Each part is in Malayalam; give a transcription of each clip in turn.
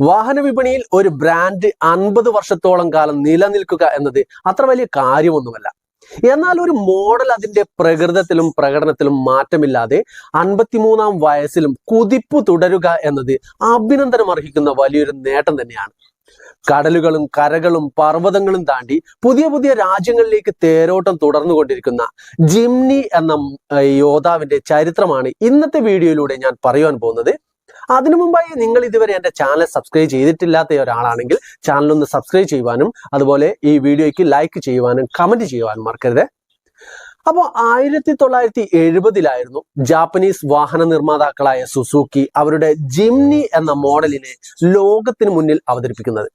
വാഹന വിപണിയിൽ ഒരു ബ്രാൻഡ് അൻപത് വർഷത്തോളം കാലം നിലനിൽക്കുക എന്നത് അത്ര വലിയ കാര്യമൊന്നുമല്ല. എന്നാൽ ഒരു മോഡൽ അതിന്റെ പ്രകൃതത്തിലും പ്രകടനത്തിലും മാറ്റമില്ലാതെ അൻപത്തിമൂന്നാം വയസ്സിലും കുതിപ്പ് തുടരുക എന്നത് അഭിനന്ദനം അർഹിക്കുന്ന വലിയൊരു നേട്ടം തന്നെയാണ്. കടലുകളും കരകളും പർവതങ്ങളും താണ്ടി പുതിയ പുതിയ രാജ്യങ്ങളിലേക്ക് തേരോട്ടം തുടർന്നു കൊണ്ടിരിക്കുന്ന ജിംനി എന്ന യോദ്ധാവിന്റെ ചരിത്രമാണ് ഇന്നത്തെ വീഡിയോയിലൂടെ ഞാൻ പറയുവാൻ പോകുന്നത്. അതിനു മുമ്പായി നിങ്ങൾ ഇതുവരെ എന്റെ ചാനൽ സബ്സ്ക്രൈബ് ചെയ്തിട്ടില്ലാത്ത ഒരാളാണെങ്കിൽ ചാനൽ ഒന്ന് സബ്സ്ക്രൈബ് ചെയ്യുവാനും അതുപോലെ ഈ വീഡിയോയ്ക്ക് ലൈക്ക് ചെയ്യുവാനും കമന്റ് ചെയ്യുവാനും മറക്കരുത്. അപ്പോൾ ആയിരത്തി തൊള്ളായിരത്തി എഴുപതിലായിരുന്നു ജാപ്പനീസ് വാഹന നിർമ്മാതാക്കളായ സുസൂക്കി അവരുടെ ജിംനി എന്ന മോഡലിനെ ലോകത്തിന് മുന്നിൽ അവതരിപ്പിക്കുന്നത്.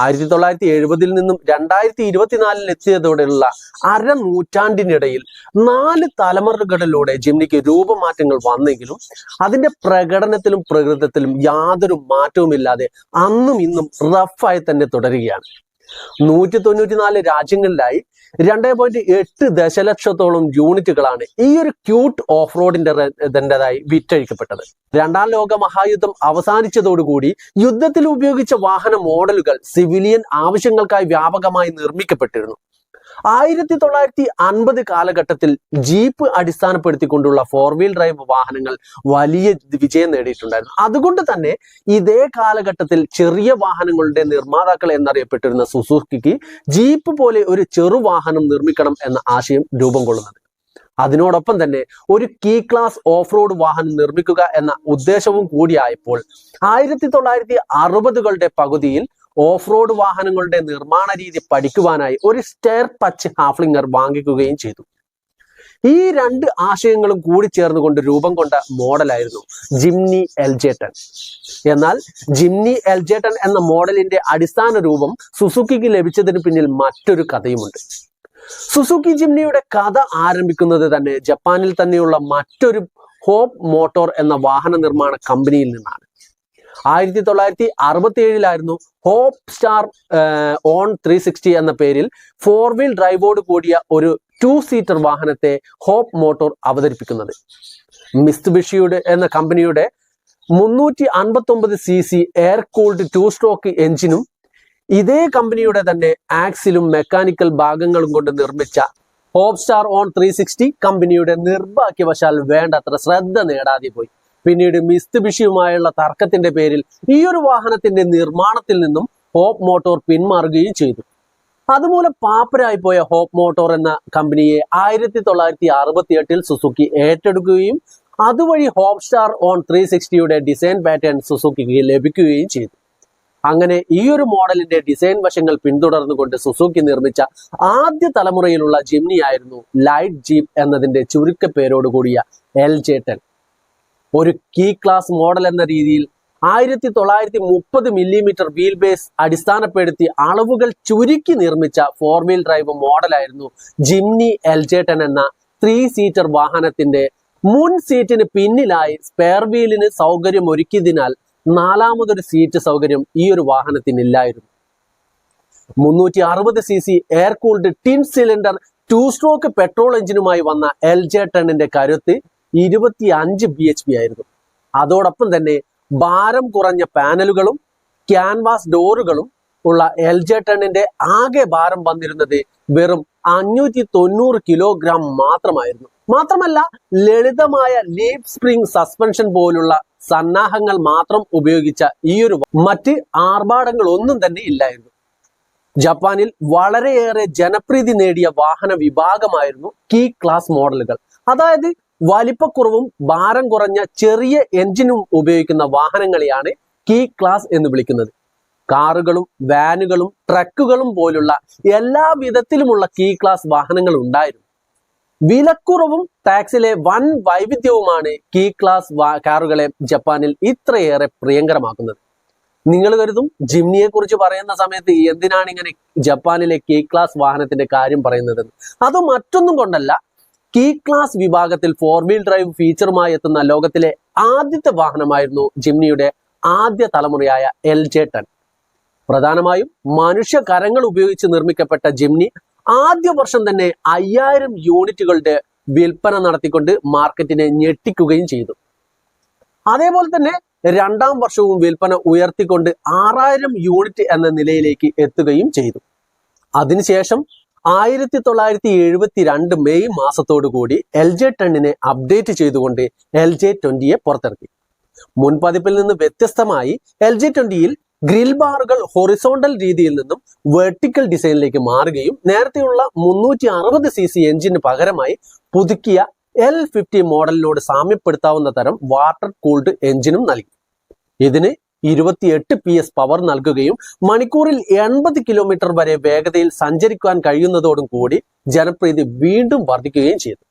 ആയിരത്തി തൊള്ളായിരത്തി എഴുപതിൽ നിന്നും രണ്ടായിരത്തി ഇരുപത്തിനാലിൽ എത്തിയതോടെയുള്ള അര നൂറ്റാണ്ടിനിടയിൽ നാല് തലമുറകളിലൂടെ ജിംനിക്ക് രൂപമാറ്റങ്ങൾ വന്നെങ്കിലും അതിന്റെ പ്രകടനത്തിലും പ്രകൃതത്തിലും യാതൊരു മാറ്റവുമില്ലാതെ അന്നും ഇന്നും റഫായി തന്നെ തുടരുകയാണ്. നൂറ്റി തൊണ്ണൂറ്റിനാല് രാജ്യങ്ങളിലായി രണ്ടേ പോയിന്റ് എട്ട് ദശലക്ഷത്തോളം യൂണിറ്റുകളാണ് ഈ ഒരു ക്യൂട്ട് ഓഫ് റോഡിന്റെ ഇതിന്റെതായി വിറ്റഴിക്കപ്പെട്ടത്. രണ്ടാം ലോക മഹായുദ്ധം അവസാനിച്ചതോടുകൂടി യുദ്ധത്തിൽ ഉപയോഗിച്ച വാഹന മോഡലുകൾ സിവിലിയൻ ആവശ്യങ്ങൾക്കായി വ്യാപകമായി നിർമ്മിക്കപ്പെട്ടിരുന്നു. ആയിരത്തി തൊള്ളായിരത്തി അൻപത് കാലഘട്ടത്തിൽ ജീപ്പ് അടിസ്ഥാനപ്പെടുത്തിക്കൊണ്ടുള്ള ഫോർ വീൽ ഡ്രൈവ് വാഹനങ്ങൾ വലിയ വിജയം നേടിയിട്ടുണ്ടായിരുന്നു. അതുകൊണ്ട് തന്നെ ഇതേ കാലഘട്ടത്തിൽ ചെറിയ വാഹനങ്ങളുടെ നിർമ്മാതാക്കൾ എന്നറിയപ്പെട്ടിരുന്ന സുസുക്കിക്ക് ജീപ്പ് പോലെ ഒരു ചെറു വാഹനം നിർമ്മിക്കണം എന്ന ആശയം രൂപം കൊള്ളുന്നത്. അതിനോടൊപ്പം തന്നെ ഒരു കീ ക്ലാസ് ഓഫ് റോഡ് വാഹനം നിർമ്മിക്കുക എന്ന ഉദ്ദേശവും കൂടിയായപ്പോൾ ആയിരത്തി തൊള്ളായിരത്തി അറുപതുകളുടെ പകുതിയിൽ ഓഫ് റോഡ് വാഹനങ്ങളുടെ നിർമ്മാണ രീതി പഠിക്കുവാനായി ഒരു സ്റ്റെയർ പച്ച് ഹാഫ്ലിംഗർ വാങ്ങിക്കുകയും ചെയ്തു. ഈ രണ്ട് ആശയങ്ങളും കൂടി ചേർന്നുകൊണ്ട് രൂപം കൊണ്ട മോഡലായിരുന്നു ജിംനി എൽജേട്ടൻ. എന്നാൽ ജിംനി എൽജേട്ടൻ എന്ന മോഡലിന്റെ അടിസ്ഥാന രൂപം സുസുക്കിക്ക് ലഭിച്ചതിന് പിന്നിൽ മറ്റൊരു കഥയുമുണ്ട്. സുസുക്കി ജിംനിയുടെ കഥ ആരംഭിക്കുന്നത് തന്നെ ജപ്പാനിൽ തന്നെയുള്ള മറ്റൊരു ഹോപ്പ് മോട്ടോർ എന്ന വാഹന നിർമ്മാണ കമ്പനിയിൽ നിന്നാണ്. ആയിരത്തി തൊള്ളായിരത്തി അറുപത്തി ഏഴിലായിരുന്നു Hope Star on three sixty എന്ന പേരിൽ ഫോർ വീൽ ഡ്രൈവോട് കൂടിയ ഒരു ടു സീറ്റർ വാഹനത്തെ ഹോപ്പ് മോട്ടോർ അവതരിപ്പിക്കുന്നത്. മിസ്തുബിഷിയുടെ എന്ന കമ്പനിയുടെ മുന്നൂറ്റി അൻപത്തി ഒമ്പത് C C air cooled two stroke എഞ്ചിനും ഇതേ കമ്പനിയുടെ തന്നെ ആക്സിലും മെക്കാനിക്കൽ ഭാഗങ്ങളും കൊണ്ട് നിർമ്മിച്ച Hope Star on three sixty കമ്പനിയുടെ നിർഭാഗ്യവശാൽ വേണ്ടത്ര ശ്രദ്ധ നേടാതെ പോയി. പിന്നീട് മിസ്തുബിഷിയുമായുള്ള തർക്കത്തിന്റെ പേരിൽ ഈ ഒരു വാഹനത്തിന്റെ നിർമ്മാണത്തിൽ നിന്നും ഹോപ്പ് മോട്ടോർ പിന്മാറുകയും ചെയ്തു. അതുമൂലം പാപ്പരായി പോയ ഹോപ്പ് മോട്ടോർ എന്ന കമ്പനിയെ ആയിരത്തി തൊള്ളായിരത്തി അറുപത്തി എട്ടിൽ സുസുക്കി ഏറ്റെടുക്കുകയും അതുവഴി ഹോപ്പ് സ്റ്റാർ ഓൺ ത്രീ സിക്സ്റ്റിയുടെ ഡിസൈൻ പാറ്റേൺ സുസുക്കിക്ക് ലഭിക്കുകയും ചെയ്തു. അങ്ങനെ ഈ ഒരു മോഡലിന്റെ ഡിസൈൻ വശങ്ങൾ പിന്തുടർന്നുകൊണ്ട് സുസുക്കി നിർമ്മിച്ച ആദ്യ തലമുറയിലുള്ള ജിംനി ആയിരുന്നു ലൈറ്റ് ജീപ്പ് എന്നതിന്റെ ചുരുക്കപ്പേരോടുകൂടിയ എൽ ജെ ടെൻ. ഒരു കീ ക്ലാസ് മോഡൽ എന്ന രീതിയിൽ ആയിരത്തി തൊള്ളായിരത്തി മുപ്പത് മില്ലിമീറ്റർ വീൽ ബേസ് അടിസ്ഥാനപ്പെടുത്തി അളവുകൾ ചുരുക്കി നിർമ്മിച്ച ഫോർ വീൽ ഡ്രൈവ് മോഡലായിരുന്നു ജിംനി എൽജേട്ടൻ എന്ന ത്രീ സീറ്റർ വാഹനത്തിന്റെ മുൻ സീറ്റിന് പിന്നിലായി സ്പെയർ വീലിന് സൗകര്യം ഒരുക്കിയതിനാൽ നാലാമതൊരു സീറ്റ് സൗകര്യം ഈ ഒരു വാഹനത്തിനില്ലായിരുന്നു മുന്നൂറ്റി അറുപത് C C air cooled twin cylinder two stroke petrol എഞ്ചിനുമായി വന്ന എൽ ജെ ടെണ്ണിന്റെ കരുത്ത് ഇരുപത്തി അഞ്ച് ബി എച്ച് പി ആയിരുന്നു. അതോടൊപ്പം തന്നെ ഭാരം കുറഞ്ഞ പാനലുകളും ക്യാൻവാസ് ഡോറുകളും ഉള്ള എൽ ജെ ടണ്ണിന്റെ ആകെ ഭാരം വന്നിരുന്നത് വെറും അഞ്ഞൂറ്റി തൊണ്ണൂറ് കിലോഗ്രാം മാത്രമായിരുന്നു. മാത്രമല്ല ലളിതമായ ലീപ് സ്പ്രിംഗ് സസ്പെൻഷൻ പോലുള്ള സന്നാഹങ്ങൾ മാത്രം ഉപയോഗിച്ച ഈ ഒരു മറ്റ് ആർഭാടങ്ങൾ ഒന്നും തന്നെ ഇല്ലായിരുന്നു. ജപ്പാനിൽ വളരെയേറെ ജനപ്രീതി നേടിയ വാഹന വിഭാഗമായിരുന്നു കീ ക്ലാസ് മോഡലുകൾ. അതായത് വലിപ്പക്കുറവും ഭാരം കുറഞ്ഞ ചെറിയ എഞ്ചിനും ഉപയോഗിക്കുന്ന വാഹനങ്ങളെയാണ് കീ ക്ലാസ് എന്ന് വിളിക്കുന്നത്. കാറുകളും വാനുകളും ട്രക്കുകളും പോലുള്ള എല്ലാ വിധത്തിലുമുള്ള കീ ക്ലാസ് വാഹനങ്ങൾ ഉണ്ടായിരുന്നു. വിലക്കുറവും ടാക്സിലെ വൻ വൈവിധ്യവുമാണ് കീ ക്ലാസ് കാറുകളെ ജപ്പാനിൽ ഇത്രയേറെ പ്രിയങ്കരമാക്കുന്നത്. നിങ്ങൾ കരുതും ജിംനിയെ കുറിച്ച് പറയുന്ന സമയത്ത് എന്തിനാണ് ഇങ്ങനെ ജപ്പാനിലെ കീ ക്ലാസ് വാഹനത്തിന്റെ കാര്യം പറയുന്നത് അത് മറ്റൊന്നും കൊണ്ടല്ല കീ ക്ലാസ് വിഭാഗത്തിൽ ഫോർ വീൽ ഡ്രൈവ് ഫീച്ചറുമായി എത്തുന്ന ലോകത്തിലെ ആദ്യത്തെ വാഹനമായിരുന്നു ജിംനിയുടെ ആദ്യ തലമുറയായ എൽ ജെ ടെൻ പ്രധാനമായും മനുഷ്യ കരങ്ങൾ ഉപയോഗിച്ച് നിർമ്മിക്കപ്പെട്ട ജിംനി ആദ്യ വർഷം തന്നെ അയ്യായിരം യൂണിറ്റുകളുടെ വിൽപ്പന നടത്തിക്കൊണ്ട് മാർക്കറ്റിനെ ഞെട്ടിക്കുകയും ചെയ്തു. അതേപോലെ തന്നെ രണ്ടാം വർഷവും വിൽപ്പന ഉയർത്തിക്കൊണ്ട് ആറായിരം യൂണിറ്റ് എന്ന നിലയിലേക്ക് എത്തുകയും ചെയ്തു. അതിനുശേഷം ആയിരത്തി തൊള്ളായിരത്തി എഴുപത്തി രണ്ട് മെയ് മാസത്തോടു കൂടി എൽ ജെ ടെണ്ണിനെ അപ്ഡേറ്റ് ചെയ്തുകൊണ്ട് എൽ ജെ ട്വന്റിയെ പുറത്തിറക്കി. മുൻപതിപ്പിൽ നിന്ന് വ്യത്യസ്തമായി എൽ ജെ ട്വന്റിയിൽ ഗ്രിൽ ബാറുകൾ ഹൊറിസോണ്ടൽ രീതിയിൽ നിന്നും വെർട്ടിക്കൽ ഡിസൈനിലേക്ക് മാറുകയും നേരത്തെയുള്ള മുന്നൂറ്റി അറുപത് സി സി എഞ്ചിന് പകരമായി പുതുക്കിയ എൽ ഫിഫ്റ്റി മോഡലിനോട് സാമ്യപ്പെടുത്താവുന്ന തരം വാട്ടർ കൂൾഡ് എഞ്ചിനും നൽകി. ഇതിന് ഇരുപത്തിയെട്ട് പി എസ് പവർ നൽകുകയും മണിക്കൂറിൽ എൺപത് കിലോമീറ്റർ വരെ വേഗതയിൽ സഞ്ചരിക്കാൻ കഴിയുന്നതോടും കൂടി ജനപ്രീതി വീണ്ടും വർദ്ധിക്കുകയും ചെയ്തു.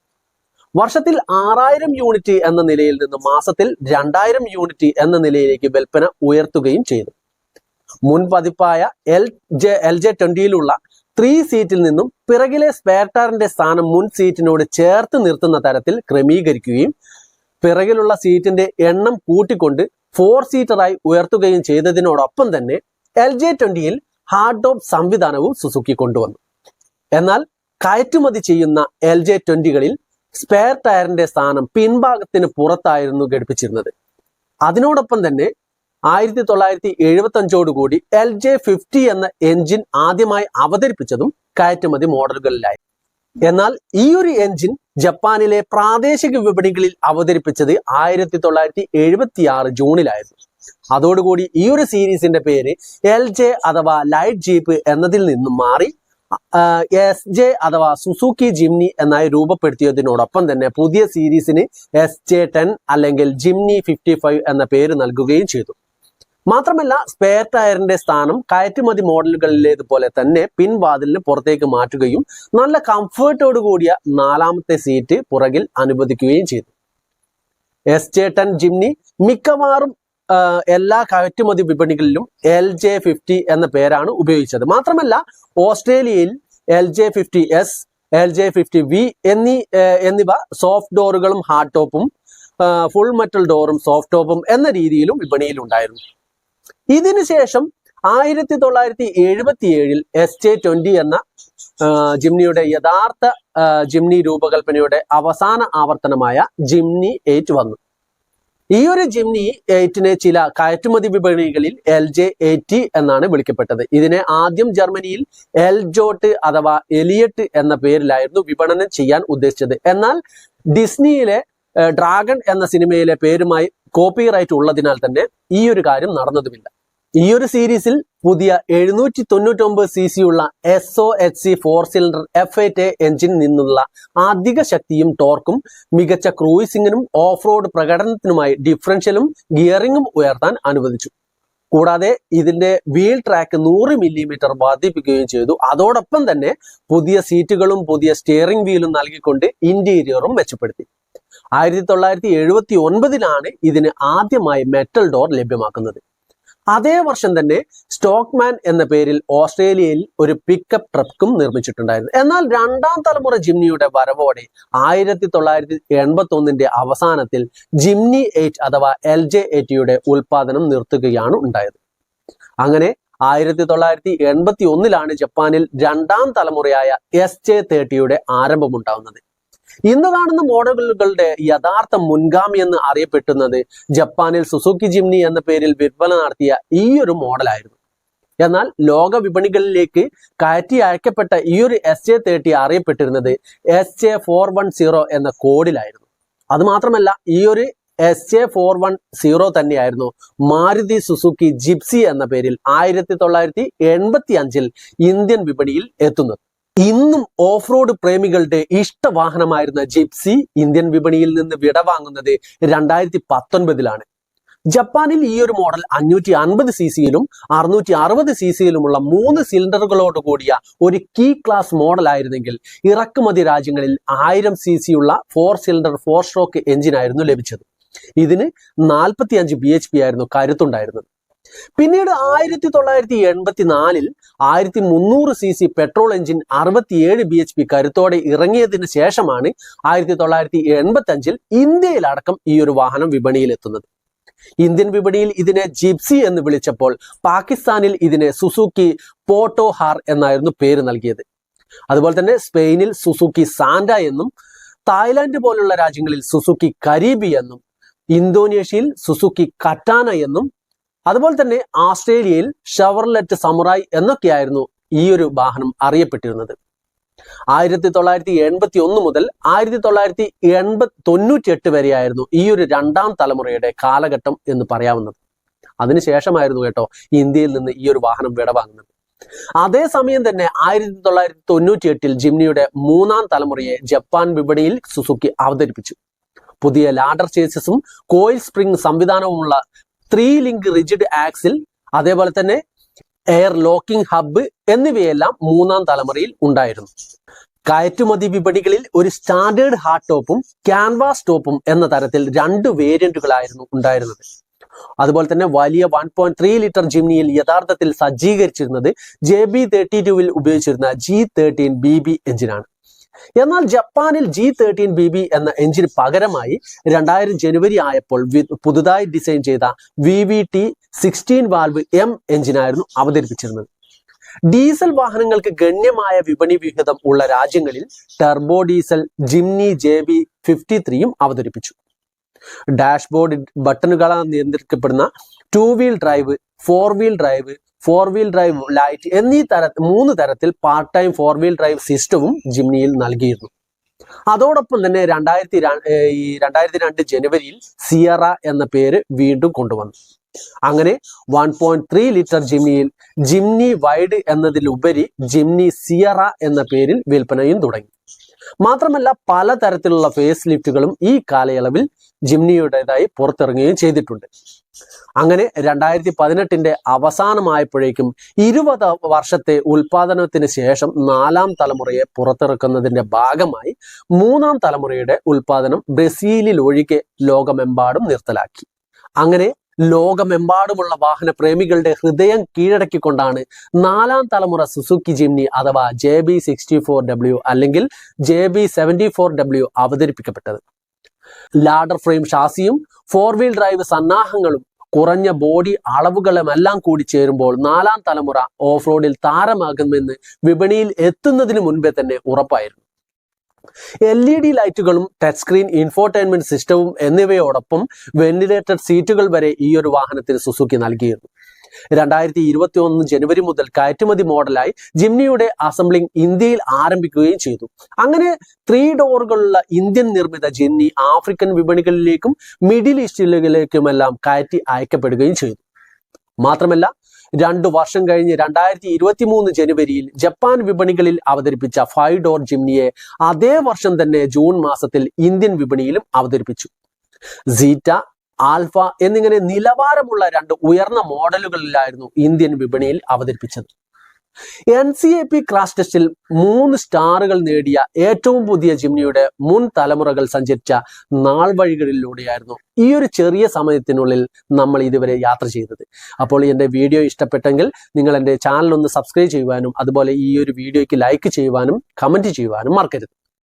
വർഷത്തിൽ ആറായിരം യൂണിറ്റ് എന്ന നിലയിൽ നിന്ന് മാസത്തിൽ രണ്ടായിരം യൂണിറ്റ് എന്ന നിലയിലേക്ക് വിൽപ്പന ഉയർത്തുകയും ചെയ്തു. മുൻ പതിപ്പായ എൽ ജെ എൽ ജെ ട്വന്റിയിലുള്ള ത്രീ സീറ്റിൽ നിന്നും പിറകിലെ സ്പെയർ ടയറിന്റെ സ്ഥാനം മുൻ സീറ്റിനോട് ചേർത്ത് നിർത്തുന്ന തരത്തിൽ ക്രമീകരിക്കുകയും പിറകിലുള്ള സീറ്റിന്റെ എണ്ണം കൂട്ടിക്കൊണ്ട് ഫോർ സീറ്ററായി ഉയർത്തുകയും ചെയ്തതിനോടൊപ്പം തന്നെ എൽ ജെ ട്വന്റിയിൽ ഹാർഡ് ടോപ്പ് സംവിധാനവും സുസുക്കി കൊണ്ടുവന്നു. എന്നാൽ കയറ്റുമതി ചെയ്യുന്ന എൽ ജെ ട്വന്റികളിൽ സ്പെയർ ടയറിന്റെ സ്ഥാനം പിൻഭാഗത്തിന് പുറത്തായിരുന്നു ഘടിപ്പിച്ചിരുന്നത്. അതിനോടൊപ്പം തന്നെ ആയിരത്തി തൊള്ളായിരത്തി എഴുപത്തി അഞ്ചോടുകൂടി എൽ ജെ ഫിഫ്റ്റി എന്ന എഞ്ചിൻ ആദ്യമായി അവതരിപ്പിച്ചതും കയറ്റുമതി മോഡലുകളിലായി എന്നാൽ ഈ ഒരു എഞ്ചിൻ ജപ്പാനിലെ പ്രാദേശിക വിപണികളിൽ അവതരിപ്പിച്ചത് ആയിരത്തി തൊള്ളായിരത്തി എഴുപത്തി ആറ് ജൂണിലായിരുന്നു. അതോടുകൂടി ഈ ഒരു സീരീസിന്റെ പേര് എൽ ജെ അഥവാ ലൈറ്റ് ജീപ്പ് എന്നതിൽ നിന്നും മാറി എസ് ജെ അഥവാ സുസുക്കി ജിംനി എന്നായി രൂപപ്പെടുത്തിയതിനോടൊപ്പം തന്നെ പുതിയ സീരീസിന് എസ് ജെ ടെൻ അല്ലെങ്കിൽ ജിംനി ഫിഫ്റ്റി ഫൈവ് എന്ന പേര് നൽകുകയും ചെയ്തു. മാത്രമല്ല സ്പെയർ ടയറിന്റെ സ്ഥാനം കയറ്റുമതി മോഡലുകളിലേതുപോലെ തന്നെ പിൻവാതിലിന് പുറത്തേക്ക് മാറ്റുകയും നല്ല കംഫേർട്ടോട് കൂടിയ നാലാമത്തെ സീറ്റ് പുറകിൽ അനുവദിക്കുകയും ചെയ്തു. എസ് ജെ ടെൻ ജിംനി മിക്കവാറും എല്ലാ കയറ്റുമതി വിപണികളിലും എൽ ജെ ഫിഫ്റ്റി എന്ന പേരാണ് ഉപയോഗിച്ചത്. മാത്രമല്ല ഓസ്ട്രേലിയയിൽ L J fifty S L J fifty V എന്നീ എന്നിവ സോഫ്റ്റ് ഡോറുകളും ഹാർഡ് ടോപ്പും ഫുൾ മെറ്റൽ ഡോറും സോഫ്റ്റ് ടോപ്പും എന്ന രീതിയിലും വിപണിയിൽ ഉണ്ടായിരുന്നു ഇതിനു ശേഷം ആയിരത്തി തൊള്ളായിരത്തി എഴുപത്തി ഏഴിൽ എസ് ജെ ട്വന്റി എന്ന ജിംനിയുടെ യഥാർത്ഥ ജിംനി രൂപകൽപ്പനയുടെ അവസാന ആവർത്തനമായ ജിംനി എയ്റ്റ് വന്നു. ഈ ഒരു ജിംനി എയ്റ്റിനെ ചില കയറ്റുമതി വിപണികളിൽ എൽ ജെ എയ്റ്റി എന്നാണ് വിളിക്കപ്പെട്ടത്. ഇതിനെ ആദ്യം ജർമ്മനിയിൽ എൽ ജോട്ട് അഥവാ എലിയട്ട് എന്ന പേരിലായിരുന്നു വിപണനം ചെയ്യാൻ ഉദ്ദേശിച്ചത്. എന്നാൽ ഡിസ്നിയിലെ ഡ്രാഗൺ എന്ന സിനിമയിലെ പേരുമായി കോപ്പിറൈറ്റ് ഉള്ളതിനാൽ തന്നെ ഈ ഒരു കാര്യം നടന്നതുമില്ല. ഈ ഒരു സീരീസിൽ പുതിയ എഴുന്നൂറ്റി തൊണ്ണൂറ്റൊമ്പത് സി സി ഉള്ള S O H C four cylinder F A A engine നിന്നുള്ള അധിക ശക്തിയും ടോർക്കും മികച്ച ക്രൂയിസിങ്ങിനും ഓഫ് റോഡ് പ്രകടനത്തിനുമായി ഡിഫറൻഷ്യലും ഗിയറിംഗും ഉയർത്താൻ അനുവദിച്ചു. കൂടാതെ ഇതിന്റെ വീൽ ട്രാക്ക് നൂറ് മില്ലിമീറ്റർ വർദ്ധിപ്പിക്കുകയും ചെയ്തു. അതോടൊപ്പം തന്നെ പുതിയ സീറ്റുകളും പുതിയ സ്റ്റിയറിംഗ് വീലും നൽകിക്കൊണ്ട് ഇന്റീരിയറും മെച്ചപ്പെടുത്തി. ആയിരത്തി തൊള്ളായിരത്തി എഴുപത്തി ഒൻപതിലാണ് ഇതിന് ആദ്യമായി മെറ്റൽ ഡോർ ലഭ്യമാക്കുന്നത്. അതേ വർഷം തന്നെ സ്റ്റോക്ക്മാൻ എന്ന പേരിൽ ഓസ്ട്രേലിയയിൽ ഒരു പിക്കപ്പ് ട്രക്കും നിർമ്മിച്ചിട്ടുണ്ടായിരുന്നു. എന്നാൽ രണ്ടാം തലമുറ ജിംനിയുടെ വരവോടെ ആയിരത്തി തൊള്ളായിരത്തി എൺപത്തി ഒന്നിന്റെ അവസാനത്തിൽ ജിംനി എയ്റ്റ് അഥവാ എൽ ജെ എയ്റ്റിയുടെ ഉൽപാദനം നിർത്തുകയാണ് ഉണ്ടായത്. അങ്ങനെ ആയിരത്തി തൊള്ളായിരത്തി എൺപത്തി ഒന്നിലാണ് ജപ്പാനിൽ രണ്ടാം തലമുറയായ എസ് ജെ തേർട്ടിയുടെ ആരംഭമുണ്ടാവുന്നത്. ഇന്ന് കാണുന്ന മോഡലുകളുടെ യഥാർത്ഥ മുൻഗാമി എന്ന് അറിയപ്പെട്ടുന്നത് ജപ്പാനിൽ സുസുക്കി ജിംനി എന്ന പേരിൽ വിൽപ്പന നടത്തിയ ഈ ഒരു മോഡലായിരുന്നു. എന്നാൽ ലോക വിപണികളിലേക്ക് കയറ്റി അയക്കപ്പെട്ട ഈ ഒരു എസ് ജെ തേർട്ടി അറിയപ്പെട്ടിരുന്നത് S J four one zero എന്ന കോഡിലായിരുന്നു. അത് മാത്രമല്ല ഈ ഒരു S J four one zero തന്നെയായിരുന്നു മാരുതി സുസുക്കി ജിപ്സി എന്ന പേരിൽ ആയിരത്തി തൊള്ളായിരത്തി എൺപത്തി അഞ്ചിൽ ഇന്ത്യൻ വിപണിയിൽ എത്തുന്നത്. ഇന്നും ഓഫ് റോഡ് പ്രേമികളുടെ ഇഷ്ടവാഹനമായിരുന്ന ജിപ്സി ഇന്ത്യൻ വിപണിയിൽ നിന്ന് വിടവാങ്ങുന്നത് രണ്ടായിരത്തി പത്തൊൻപതിലാണ് ജപ്പാനിൽ ഈ ഒരു മോഡൽ അഞ്ഞൂറ്റി അൻപത് സി സിയിലും അറുന്നൂറ്റി അറുപത് സി സിയിലുമുള്ള മൂന്ന് സിലിണ്ടറുകളോട് കൂടിയ ഒരു കീ ക്ലാസ് മോഡൽ ആയിരുന്നെങ്കിൽ ഇറക്കുമതി രാജ്യങ്ങളിൽ ആയിരം C സിയുള്ള four cylinder four stroke engine ആയിരുന്നു ലഭിച്ചത്. ഇതിന് നാൽപ്പത്തി അഞ്ച് ബി എച്ച് പി ആയിരുന്നു കരുത്തുണ്ടായിരുന്നത്. പിന്നീട് ആയിരത്തി തൊള്ളായിരത്തി എൺപത്തി നാലിൽ ആയിരത്തി മുന്നൂറ് സി സി പെട്രോൾ എഞ്ചിൻ അറുപത്തിയേഴ് ബി എച്ച് പി കരുത്തോടെ ഇറങ്ങിയതിന് ശേഷമാണ് ആയിരത്തി തൊള്ളായിരത്തി എൺപത്തി അഞ്ചിൽ ഇന്ത്യയിലടക്കം ഈ ഒരു വാഹനം വിപണിയിലെത്തുന്നത്. ഇന്ത്യൻ വിപണിയിൽ ഇതിനെ ജിപ്സി എന്ന് വിളിച്ചപ്പോൾ പാകിസ്ഥാനിൽ ഇതിനെ സുസുക്കി പോട്ടോഹാർ എന്നായിരുന്നു പേര് നൽകിയത്. അതുപോലെ തന്നെ സ്പെയിനിൽ സുസുക്കി സാന്റ എന്നും തായ്ലാന്റ് പോലുള്ള രാജ്യങ്ങളിൽ സുസുക്കി കരീബി എന്നും ഇന്തോനേഷ്യയിൽ സുസുക്കി കട്ടാന എന്നും അതുപോലെ തന്നെ ആസ്ട്രേലിയയിൽ ഷവർലെറ്റ് സമുറായി എന്നൊക്കെയായിരുന്നു ഈ ഒരു വാഹനം അറിയപ്പെട്ടിരുന്നത്. ആയിരത്തി തൊള്ളായിരത്തി എൺപത്തി ഒന്ന് മുതൽ ആയിരത്തി തൊള്ളായിരത്തി എൺപത് തൊണ്ണൂറ്റി എട്ട് വരെയായിരുന്നു ഈ ഒരു രണ്ടാം തലമുറയുടെ കാലഘട്ടം എന്ന് പറയാവുന്നത്. അതിനുശേഷമായിരുന്നു കേട്ടോ ഇന്ത്യയിൽ നിന്ന് ഈ ഒരു വാഹനം വിടവാങ്ങുന്നത്. അതേസമയം തന്നെ ആയിരത്തി തൊള്ളായിരത്തി തൊണ്ണൂറ്റി എട്ടിൽ ജിംനിയുടെ മൂന്നാം തലമുറയെ ജപ്പാൻ വിപണിയിൽ സുസുക്കി അവതരിപ്പിച്ചു. പുതിയ ലാഡർ ചേസസും കോയിൽ സ്പ്രിംഗ് സംവിധാനവുമുള്ള ത്രീ ലിങ്ക് റിജിഡ് ആക്സിൽ അതേപോലെ തന്നെ എയർ ലോക്കിംഗ് ഹബ്ബ് എന്നിവയെല്ലാം മൂന്നാം തലമുറയിൽ ഉണ്ടായിരുന്നു. കയറ്റുമതി വിപണികളിൽ ഒരു സ്റ്റാൻഡേർഡ് ഹാർഡ് ടോപ്പും ക്യാൻവാസ് ടോപ്പും എന്ന തരത്തിൽ രണ്ട് വേരിയന്റുകളായിരുന്നു ഉണ്ടായിരുന്നത്. അതുപോലെ തന്നെ വലിയ വൺ പോയിന്റ് ത്രീ ലിറ്റർ ജിംനിയിൽ യഥാർത്ഥത്തിൽ സജ്ജീകരിച്ചിരുന്നത് ജെ ബി തേർട്ടി ടുവിൽ ഉപയോഗിച്ചിരുന്ന ജി തേർട്ടീൻ ബി ബി എഞ്ചിനാണ് എന്നാൽ ജപ്പാനിൽ ജി തേർട്ടീൻ ബി ബി എന്ന എഞ്ചിന് പകരമായി രണ്ടായിരം ജനുവരി ആയപ്പോൾ പുതുതായി ഡിസൈൻ ചെയ്ത V V T sixteen valve M എഞ്ചിനായിരുന്നു അവതരിപ്പിച്ചിരുന്നത്. ഡീസൽ വാഹനങ്ങൾക്ക് ഗണ്യമായ വിപണി വിഹിതം ഉള്ള രാജ്യങ്ങളിൽ turbo diesel Jimny J B fifty ത്രീയും അവതരിപ്പിച്ചു. ഡാഷ്ബോർഡ് ബട്ടണുകളാൽ നിയന്ത്രിക്കപ്പെടുന്ന two wheel drive four wheel drive four wheel drive light എന്നീ തര മൂന്ന് തരത്തിൽ part time four wheel drive സിസ്റ്റവും ജിംനിയിൽ നൽകിയിരുന്നു. അതോടൊപ്പം തന്നെ രണ്ടായിരത്തി ഈ രണ്ടായിരത്തി രണ്ട് ജനുവരിയിൽ സിയറ എന്ന പേര് വീണ്ടും കൊണ്ടുവന്നു. അങ്ങനെ വൺ പോയിന്റ് ത്രീ ലിറ്റർ ജിംനിയിൽ ജിംനി വൈഡ് എന്നതിലുപരി ജിംനി സിയറ എന്ന പേരിൽ വിൽപ്പനയും തുടങ്ങി. മാത്രമല്ല പലതരത്തിലുള്ള ഫേസ് ലിഫ്റ്റുകളും ഈ കാലയളവിൽ ജിംനിയുടേതായി പുറത്തിറങ്ങുകയും ചെയ്തിട്ടുണ്ട്. അങ്ങനെ രണ്ടായിരത്തി പതിനെട്ടിന്റെ അവസാനമായപ്പോഴേക്കും ഇരുപത് വർഷത്തെ ഉൽപാദനത്തിന് ശേഷം നാലാം തലമുറയെ പുറത്തിറക്കുന്നതിന്റെ ഭാഗമായി മൂന്നാം തലമുറയുടെ ഉൽപാദനം ബ്രസീലിൽ ഒഴികെ ലോകമെമ്പാടും നിർത്തലാക്കി. അങ്ങനെ ലോകമെമ്പാടുമുള്ള വാഹന പ്രേമികളുടെ ഹൃദയം കീഴടക്കിക്കൊണ്ടാണ് നാലാം തലമുറ സുസുക്കി ജിംനി അഥവാ J B sixty four W അല്ലെങ്കിൽ J B seventy four W അവതരിപ്പിക്കപ്പെട്ടത്. Ladder frame ഷാസിയും ഫോർ വീൽ ഡ്രൈവ് സന്നാഹങ്ങളും കുറഞ്ഞ ബോഡി അളവുകളുമെല്ലാം കൂടി ചേരുമ്പോൾ നാലാം തലമുറ ഓഫ് റോഡിൽ താരമാകുമെന്ന് വിപണിയിൽ എത്തുന്നതിന് മുൻപേ തന്നെ ഉറപ്പായിരുന്നു. എൽ ഇ ഡി ലൈറ്റുകളും ടച്ച് സ്ക്രീൻ ഇൻഫോർടൈൻമെന്റ് സിസ്റ്റവും എന്നിവയോടൊപ്പം വെന്റിലേറ്റഡ് സീറ്റുകൾ വരെ ഈ ഒരു വാഹനത്തിന് സുസുക്കി നൽകിയിരുന്നു. രണ്ടായിരത്തി ഇരുപത്തി ഒന്ന് ജനുവരി മുതൽ കയറ്റുമതി മോഡലായി ജിംനിയുടെ അസംബ്ലിംഗ് ഇന്ത്യയിൽ ആരംഭിക്കുകയും ചെയ്തു. അങ്ങനെ ത്രീ ഡോറുകളുള്ള ഇന്ത്യൻ നിർമ്മിത ജിംനി ആഫ്രിക്കൻ വിപണികളിലേക്കും മിഡിൽ ഈസ്റ്റിലേക്കുമെല്ലാം കയറ്റി അയക്കപ്പെടുകയും ചെയ്തു. മാത്രമല്ല രണ്ടു വർഷം കഴിഞ്ഞ് രണ്ടായിരത്തി ഇരുപത്തി മൂന്ന് ജനുവരിയിൽ ജപ്പാൻ വിപണികളിൽ അവതരിപ്പിച്ച ഫൈവ് ഡോർ ജിംനിയെ അതേ വർഷം തന്നെ ജൂൺ മാസത്തിൽ ഇന്ത്യൻ വിപണിയിലും അവതരിപ്പിച്ചു. സീറ്റ ആൽഫ എന്നിങ്ങനെ നിലവാരമുള്ള രണ്ട് ഉയർന്ന മോഡലുകളിലായിരുന്നു ഇന്ത്യൻ വിപണിയിൽ അവതരിപ്പിച്ചത്. N C A P crash ടെസ്റ്റിൽ മൂന്ന് സ്റ്റാറുകൾ നേടിയ ഏറ്റവും പുതിയ ജിംനിയുടെ മുൻ തലമുറകൾ സഞ്ചരിച്ച നാൾ വഴികളിലൂടെയായിരുന്നു ഈ ഒരു ചെറിയ സമയത്തിനുള്ളിൽ നമ്മൾ ഇതുവരെ യാത്ര ചെയ്തത്. അപ്പോൾ എന്റെ വീഡിയോ ഇഷ്ടപ്പെട്ടെങ്കിൽ നിങ്ങൾ എന്റെ ചാനൽ ഒന്ന് സബ്സ്ക്രൈബ് ചെയ്യുവാനും അതുപോലെ ഈ ഒരു വീഡിയോയ്ക്ക് ലൈക്ക് ചെയ്യുവാനും കമന്റ് ചെയ്യുവാനും മറക്കരുത്.